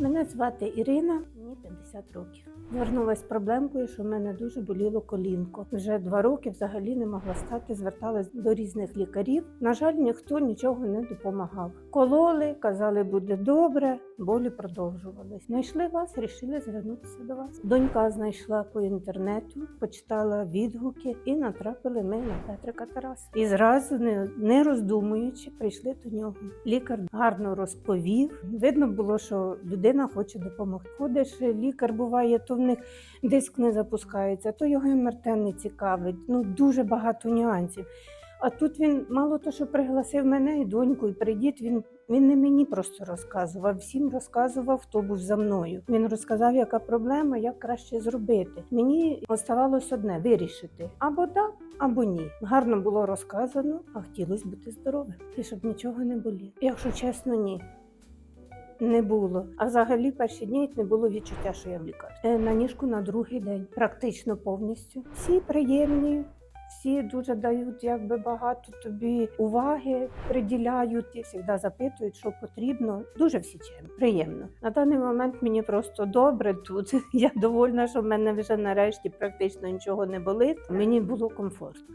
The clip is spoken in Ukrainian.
Мене звати Ірина, мені 50 років. Звернулася з проблемкою, що в мене дуже боліло колінко. Вже два роки взагалі не могла стати, зверталась до різних лікарів. На жаль, ніхто нічого не допомагав. Кололи, казали, буде добре, болі продовжувались. Знайшли вас, рішили звернутися до вас. Донька знайшла по інтернету, почитала відгуки і натрапили ми на Петрика Тараса. І зразу, не, не роздумуючи, прийшли до нього. Лікар гарно розповів. Видно було, що людина хоче допомогти. Ходиш, лікар буває, то в них диск не запускається, то його МРТ не цікавить. Ну дуже багато нюансів. А тут він мало то, що пригласив мене і доньку, і прийдіть. Він він не мені просто розказував, всім розказував, хто був за мною. Він розказав, яка проблема, як краще зробити. Мені оставалось одне вирішити або так, або ні. Гарно було розказано, а хотілося бути здоровим і щоб нічого не боліло. Якщо чесно, ні. Не було. А взагалі перші дні не було відчуття, що я в лікарні. Е, На ніжку на другий день, практично повністю. Всі приємні, всі дуже дають якби багато тобі уваги, приділяють і завжди запитують, що потрібно. Дуже всі чим приємно. На даний момент мені просто добре тут. Я довольна, що в мене вже нарешті практично нічого не болить. Мені було комфортно.